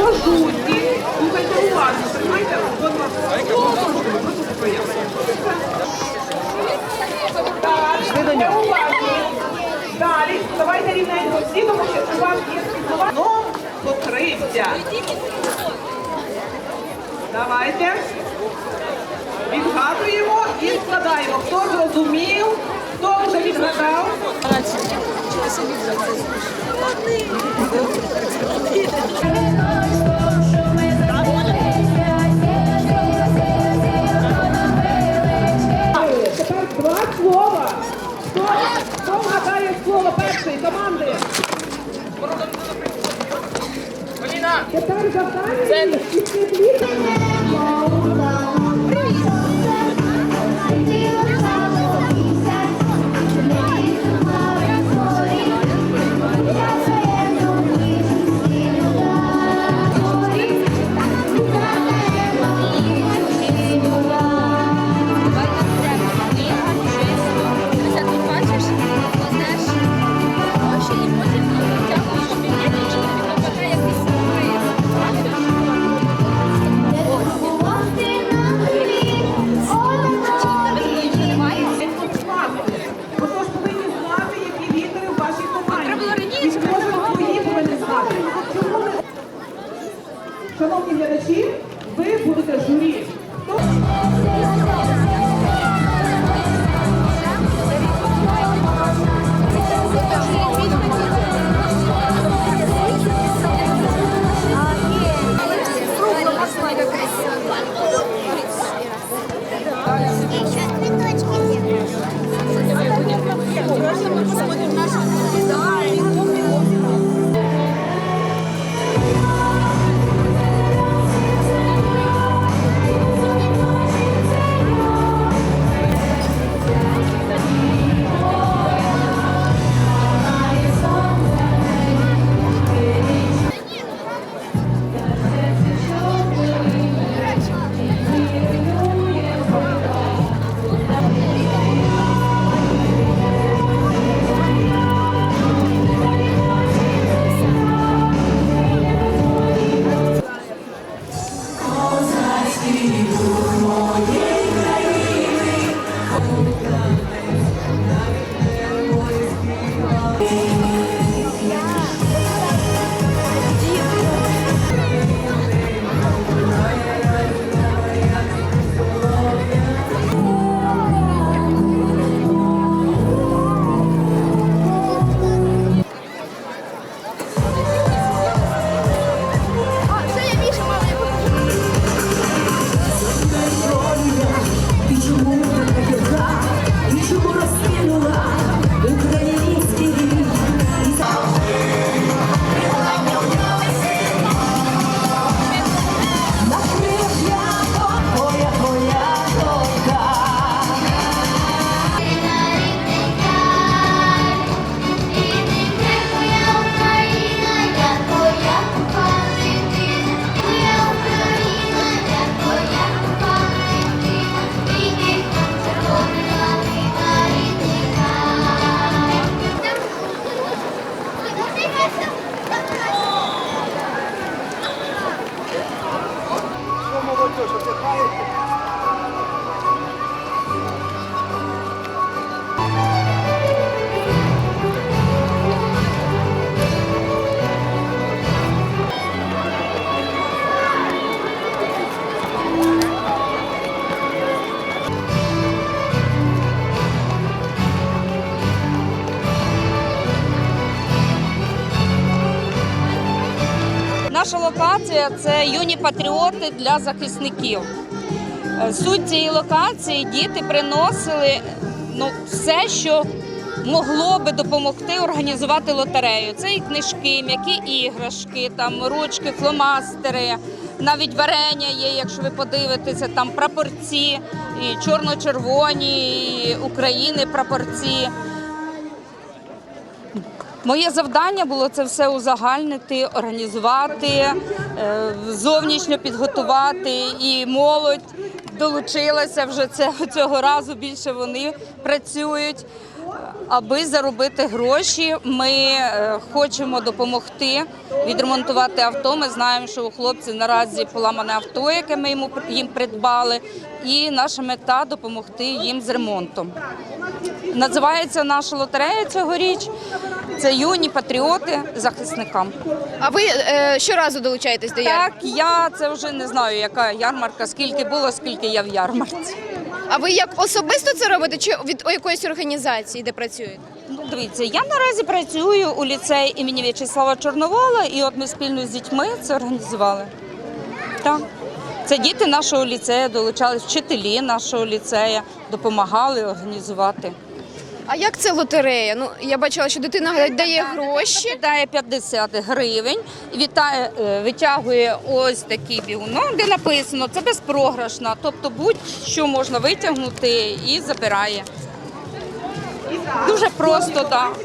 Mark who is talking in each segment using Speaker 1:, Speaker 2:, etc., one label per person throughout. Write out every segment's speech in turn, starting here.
Speaker 1: по жутті. Слухайте уважно, тримайте, ласка. Далі. Далі, давайте рівненько всі, тому що у вас є слова. Ну, покрився. Давайте. Відгадуємо і складаємо. Хто зрозумів, хто вже відгадав. Тепер Хто, хто вгадає слово першої команди? Тепер завдання
Speaker 2: Наша локація це юні патріоти для захисників. Е, Суть цієї локації діти приносили ну, все, що могло би допомогти організувати лотерею. Це і книжки, м'які іграшки, там ручки, фломастери, навіть варення є, якщо ви подивитеся, там прапорці, і чорно-червоні, і України прапорці. Моє завдання було це все узагальнити, організувати, е, зовнішньо підготувати і молодь долучилася вже це цього разу. Більше вони працюють. Аби заробити гроші, ми е, хочемо допомогти відремонтувати авто. Ми знаємо, що у хлопців наразі поламане авто, яке ми йому їм придбали, і наша мета допомогти їм з ремонтом. Називається наша лотерея цьогоріч. Це юні патріоти захисникам.
Speaker 3: А ви е, щоразу долучаєтесь до ярмарки?
Speaker 2: Так, я це вже не знаю, яка ярмарка, скільки було, скільки я в ярмарці.
Speaker 3: А ви як особисто це робите, чи від якоїсь організації, де працюєте?
Speaker 2: Ну, дивіться, я наразі працюю у ліцеї імені В'ячеслава Чорновола, і от ми спільно з дітьми це організували. Так. Це діти нашого ліцею долучались, вчителі нашого ліцею допомагали організувати.
Speaker 3: А як це лотерея? Ну я бачила, що дитина дає гроші.
Speaker 2: Кидає 50 гривень, вітає, е, витягує ось такий бігунок, де написано це безпрограшна, тобто будь-що можна витягнути і забирає. Дуже просто, так.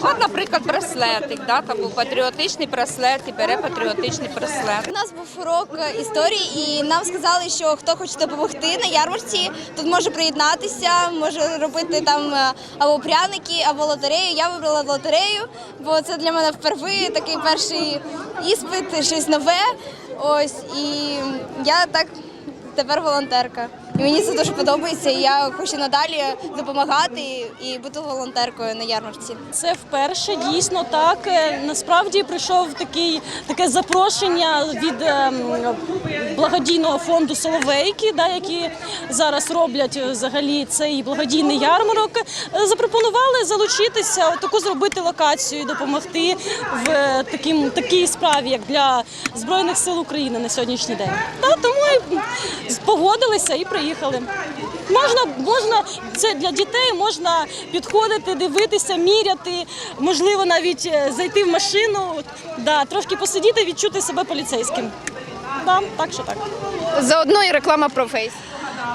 Speaker 2: От, наприклад, браслетик, да, там був патріотичний браслет і бере патріотичний браслет.
Speaker 4: У нас був урок історії, і нам сказали, що хто хоче допомогти на ярмарці, тут може приєднатися, може робити там е, або пряники, або лотерею. Я вибрала лотерею, бо це для мене вперше такий перший іспит, щось нове. Ось і я так тепер волонтерка. І мені це дуже подобається. І я хочу надалі допомагати і бути волонтеркою на ярмарці.
Speaker 5: Це вперше дійсно так. Е, Насправді прийшов такий таке запрошення від ем, благодійного фонду Соловейки, да, які зараз роблять е, взагалі цей благодійний ярмарок. Е, Запропонували залучитися, таку зробити локацію, і допомогти в таким такій справі, як для збройних сил України на сьогоднішній день. Та тому і погодилися і приїхали. Можна, можна це для дітей, можна підходити, дивитися, міряти, можливо, навіть е, зайти в машину, да, трошки посидіти, відчути себе поліцейським. Да, так що так.
Speaker 3: Заодно і реклама професії.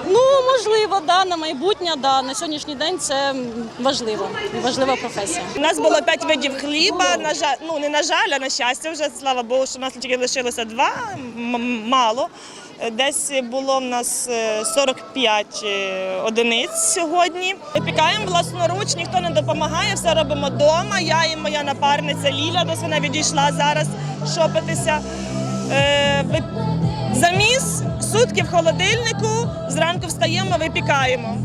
Speaker 5: Ну, можливо, да, на майбутнє, да, на сьогоднішній день це важливо, важлива професія.
Speaker 6: У нас було п'ять видів хліба. На жаль, ну не на жаль, а на щастя, вже слава Богу, що в нас тільки лишилося два, мало. Е, Десь було в нас е, 45 е, одиниць сьогодні. Випікаємо власноруч, ніхто не допомагає, все робимо вдома. Я і моя напарниця Ліля, десь вона відійшла зараз шопитися. Е, Заміс, сутки в холодильнику, зранку встаємо, випікаємо.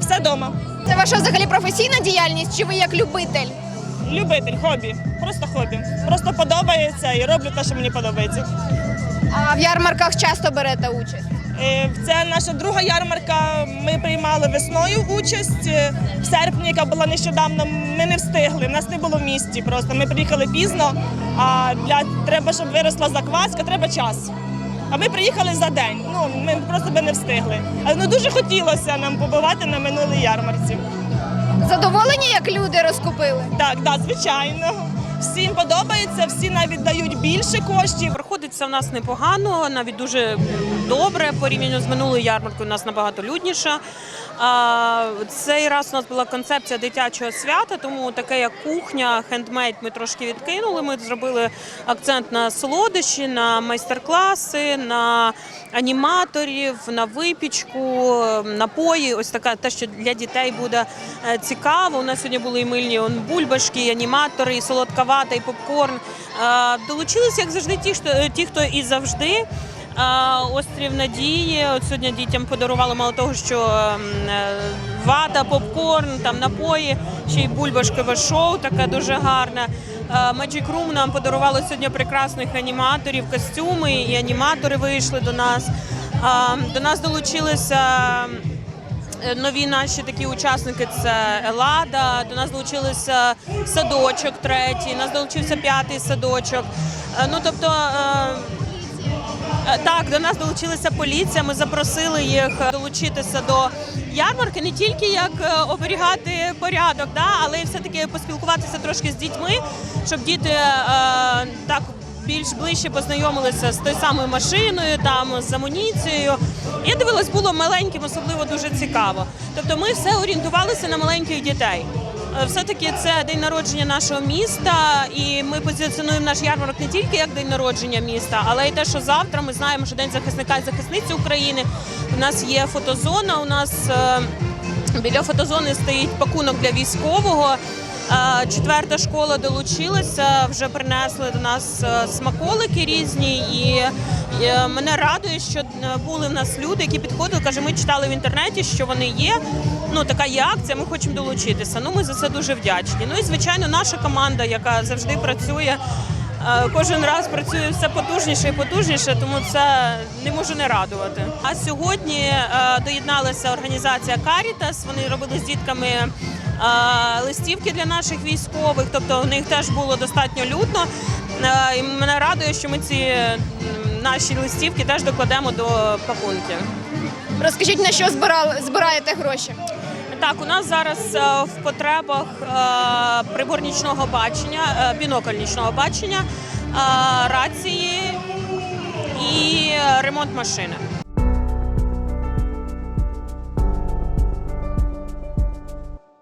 Speaker 6: Все вдома.
Speaker 3: Це ваша взагалі професійна діяльність, чи ви як любитель?
Speaker 6: Любитель, хобі, просто хобі. Просто подобається і роблю те, що мені подобається.
Speaker 3: А в ярмарках часто берете участь?
Speaker 6: Е, Це наша друга ярмарка. Ми приймали весною участь. Е, В серпні, яка була нещодавно, ми не встигли. Нас не було в місті. Просто ми приїхали пізно. А для треба, щоб виросла закваска, треба час. А ми приїхали за день. Ну ми просто би не встигли. Але ну дуже хотілося нам побувати на минулій ярмарці.
Speaker 3: Задоволені, як люди розкупили?
Speaker 6: Так, так, звичайно. Всім подобається, всі навіть дають більше коштів.
Speaker 7: Проходиться в нас непогано, навіть дуже добре. Порівняно з минулою ярмаркою у нас набагато людніше. Цей раз у нас була концепція дитячого свята, тому таке як кухня, хендмейд ми трошки відкинули. Ми зробили акцент на солодощі, на майстер-класи, на аніматорів, на випічку, напої. Ось така те, що для дітей буде е, цікаво. У нас сьогодні були і мильні бульбашки, і аніматори, і солодка вата, і попкорн. Е, Долучилися, як завжди, ті, хто ті, хто і завжди. Острів Надії. От сьогодні дітям подарували мало того, що ем, е, вата, попкорн, там напої, ще й бульбашкове шоу, таке дуже гарне. Magic Room нам подарували сьогодні прекрасних аніматорів, костюми, і аніматори вийшли до нас. До нас долучилися. Е, Нові наші такі учасники це Елада. До нас долучилися садочок третій, нас долучився п'ятий садочок. Е, Ну тобто. Е, Так, до нас долучилася поліція. Ми запросили їх е, долучитися до ярмарки не тільки як е, оберігати порядок, да, але й все-таки поспілкуватися трошки з дітьми, щоб діти так більш ближче познайомилися з тою самою машиною, там з амуніцією. Я дивилась, було маленьким, особливо дуже цікаво. Тобто, ми все орієнтувалися на маленьких дітей. Е, Все-таки це день народження нашого міста, і ми позиціонуємо наш ярмарок не тільки як день народження міста, але й те, що завтра ми знаємо, що день захисника і захисниці України. У нас є фотозона, у нас. е, Біля фотозони стоїть пакунок для військового. Четверта школа долучилася, вже принесли до нас е, смаколики різні, і е, мене радує, що е, були в нас люди, які підходили, каже, ми читали в інтернеті, що вони є. Ну така є акція, ми хочемо долучитися. Ну ми за це дуже вдячні. Ну і звичайно, наша команда, яка завжди працює. Кожен раз працює все потужніше і потужніше, тому це не можу не радувати. А сьогодні доєдналася організація Caritas, Вони робили з дітками листівки для наших військових, тобто у них теж було достатньо людно. І мене радує, що ми ці наші листівки теж докладемо до пакунків.
Speaker 3: Розкажіть, на що збираєте гроші?
Speaker 7: Так, у нас зараз е, в потребах е, прибор нічного бачення, е, бінокль нічного бачення, рації і ремонт машини.